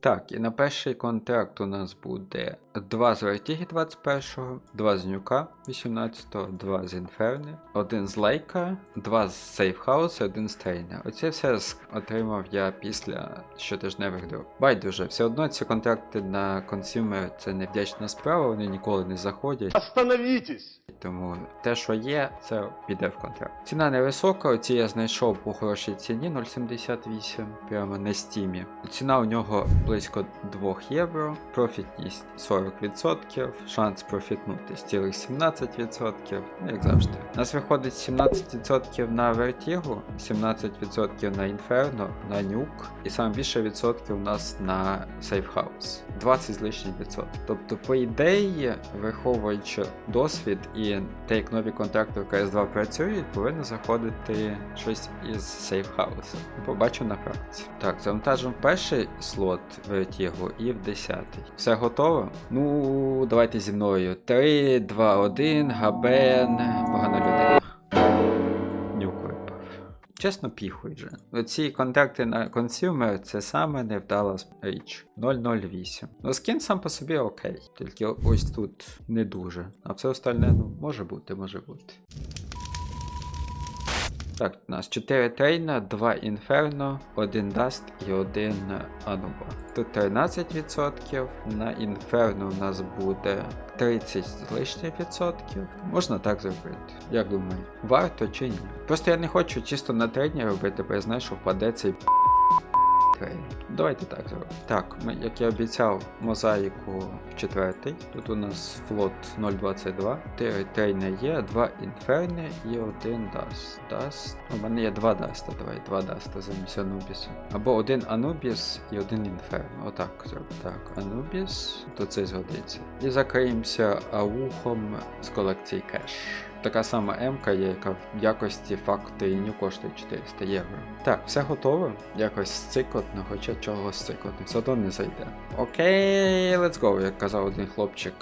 Так, і на перший контракт у нас буде 2 з Вертіги 21-го, 2 з Нюка 18-го, 2 з Інферни, 1 з Лейка, 2 з Сейфхауса, 1 з Трейна. Оце все отримав я після щотижневих дроп. Байдуже, все одно ці контракти на консюмер це невдячна справа, вони ніколи не заходять. Остановитесь! Тому те, що є, це піде в контракт. Ціна невисока, оці я знайшов по хорошій ціні 0,78 прямо на стімі. Ціна у нього близько 2 євро, профітність 40%, шанс профітнутись цілих 17%, ну, як завжди. У нас виходить 17% на Vertigo, 17% на Inferno, на Nuke, і саме більше відсотків у нас на House. 20 з лишнім відсотків. Тобто, по ідеї, враховуючи досвід і те, як нові контракти в CS2 працюють, повинно заходити щось із House. Побачу на практиці. Так, завантажимо перший слот в Vertigo і в 10. Все готово? Ну, давайте зі мною. 3, 2, 1, Габен, погана людина. Чесно, піхуй же. Оці контакти на консюмер це саме невдала річ. 008. Ну, скін сам по собі окей. Тільки ось тут не дуже. А все остальне, ну, може бути, може бути. Так, у нас 4 трейна, 2 інферно, 1 даст і 1 ануба. Тут 13%, на інферно у нас буде 30 з лишніх відсотків. Можна так зробити. Як думаю, варто чи ні? Просто я не хочу чисто на трейні робити, бо я знаю, що впаде цей трейн. Давайте так зробимо. Так, ми, як я обіцяв, мозаїку четвертий. Тут у нас флот 022. 4 трейни є, 2 інферни і 1 даст. Даст. У мене є 2 даста, давай, 2 даста замість Анубісу. Або один Анубіс і один інферно. Отак зробимо. Так, Анубіс, то це згодиться. І закриємося аухом з колекції кеш. Така сама М-ка є, яка в якості факти не коштує 400 євро. Так, все готово. Якось сцикотно, хоча чого сцикотно, все одно не зайде. Окей, let's go, як казав один хлопчик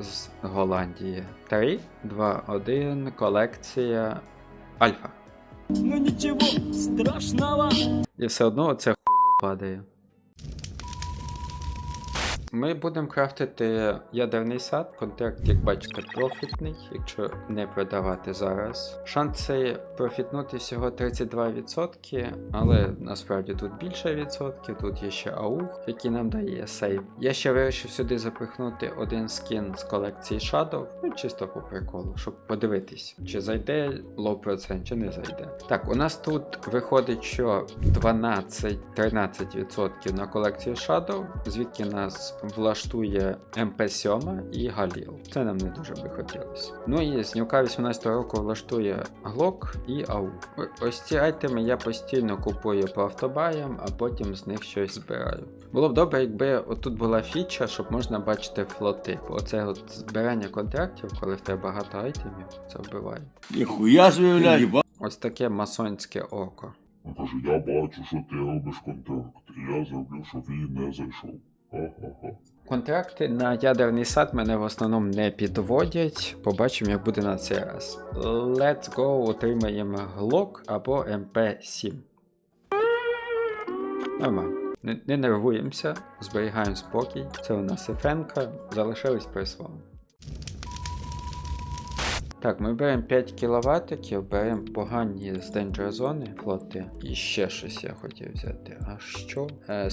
з Голландії. 3, 2, 1, колекція Альфа. Ну ничего страшного. І все одно оце хуйло падає. Ми будемо крафтити ядерний сад. Контракт, як бачите, профітний, якщо не продавати зараз. Шанси профітнути всього 32%, але насправді тут більше відсотків. Тут є ще аух, який нам дає сейв. Я ще вирішив сюди запихнути один скін з колекції Shadow, ну чисто по приколу, щоб подивитись, чи зайде лоу процент, чи не зайде. Так, у нас тут виходить, що 12-13% на колекцію Shadow, звідки нас влаштує МП7 і Галіл. Це нам не дуже би хотілося. Ну і з Нюка 18 року влаштує Глок і АУ. Ось ці айтеми я постійно купую по автобаям, а потім з них щось збираю. Було б добре, якби отут була фіча, щоб можна бачити флоти. Бо оце от збирання контрактів, коли в тебе багато айтемів, це вбиває. Ніхуя собі. Ось таке масонське око. Він каже, я бачу, що ти робиш контракт, і я зроблю, щоб він не зайшов. Контракти на ядерний сад мене в основному не підводять. Побачимо, як буде на цей раз. Let's go, отримаємо Glock або MP7. Нормально. Не, не нервуємося, зберігаємо спокій. Це у нас ефенка, залишились при. Так, ми беремо 5 кіловатиків, беремо погані з Danger зони флоти. І ще щось я хотів взяти. А що? Е,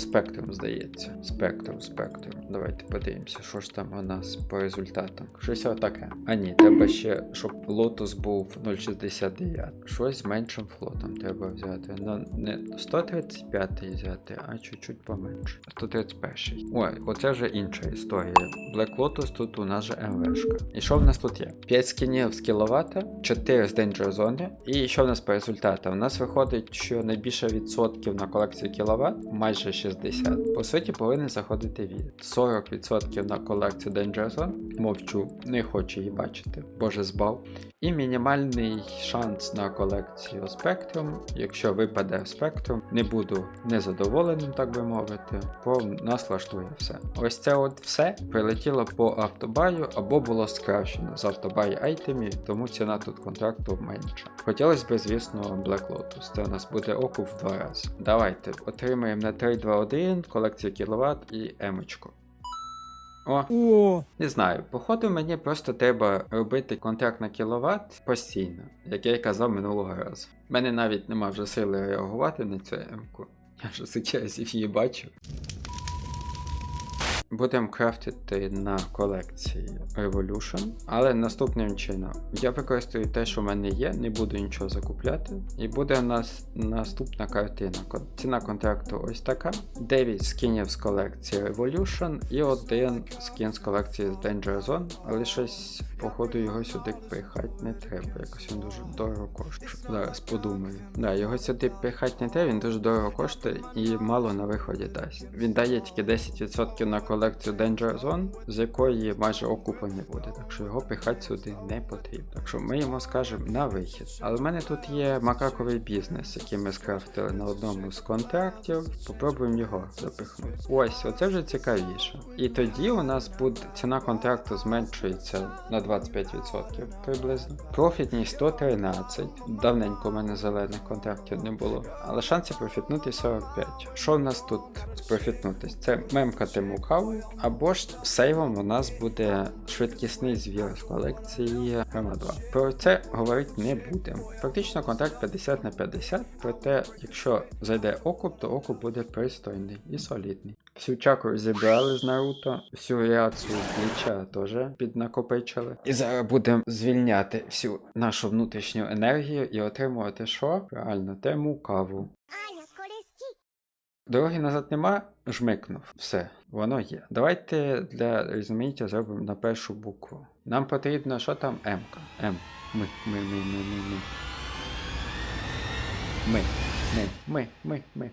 здається. Спектрум, спектрум. Давайте подивимося, що ж там у нас по результатам. Щось отаке. А ні, треба ще, щоб лотус був 0,69. Щось з меншим флотом треба взяти. Ну, не 135 взяти, а чуть-чуть поменше. 131. Ой, оце вже інша історія. Black Lotus тут у нас же МВшка. І що в нас тут є? 5 скінів з кіловата, 4 з Danger зони. І що в нас по результатам? У нас виходить, що найбільше відсотків на колекцію кіловат, майже 60. По суті, повинен заходити від 40% на колекцію Danger Zone. Мовчу, не хочу її бачити. Боже збав. І мінімальний шанс на колекцію Spectrum. Якщо випаде Spectrum, не буду незадоволеним, так би мовити, бо нас влаштує все. Ось це от все прилетіло по автобаю або було скращено з автобай айтемів, тому ціна тут контракту менша. Хотілося б, звісно, Black Lotus. Це у нас буде окуп в два рази. Давайте отримаємо на 321 колекцію кіловат і емочку. О, О, не знаю, походу мені просто треба робити контракт на кіловат постійно, як я й казав минулого разу. У мене навіть нема вже сили реагувати на цю емку. Я вже разів її бачив. Будемо крафтити на колекції Revolution, але наступним чином. Я використаю те, що в мене є, не буду нічого закупляти. І буде у нас наступна картина. Ціна контракту ось така: 9 скінів з колекції Revolution і один скін з колекції з Danger Zone, але щось, походу, його сюди пихати не треба. Якось він дуже дорого коштує. Зараз подумаю. Да, його сюди пихати не треба, він дуже дорого коштує і мало на виході дасть. Він дає тільки 10% на колекцію Danger Zone, з якої майже окупа не буде, так що його пихати сюди не потрібно. Так що ми йому скажемо на вихід. Але в мене тут є макаковий бізнес, який ми скрафтили на одному з контрактів. Попробуємо його запихнути. Ось, оце вже цікавіше. І тоді у нас буде ціна контракту зменшується на 25% приблизно. Профітність 113. Давненько у мене зелених контрактів не було. Але шанси профітнути 45. Що в нас тут спрофітнутись? Це мемкати мукаву, або ж сейвом у нас буде швидкісний звір з колекції Грама 2. Про це говорити не будемо. Фактично контракт 50 на 50, проте, якщо зайде окуп, то окуп буде пристойний і солідний. Всю чакру зібрали з Наруто, всю реакцію Бліча теж піднакопичили. І зараз будемо звільняти всю нашу внутрішню енергію і отримувати що? Правильно, тему каву. Дороги назад нема, жмикнув. Все, воно є. Давайте для різноманіття зробимо на першу букву. Нам потрібно, що там М-ка. М. Ми, ми, ми, ми, ми, ми. Ми, ми, ми, ми, ми.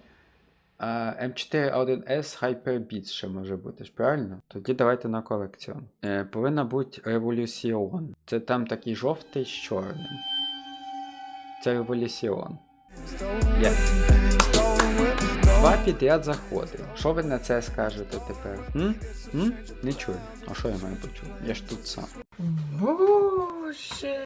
А М4A1S Hyperbeats ще може бути ж, правильно? Тоді давайте на колекціон. Е, повинна бути Revolution. Це там такий жовтий з чорним. Це Revolution. Є. Два підряд заходи. Що ви на це скажете тепер? М? М? Не чую. А що я маю почути? Я ж тут сам. Боже.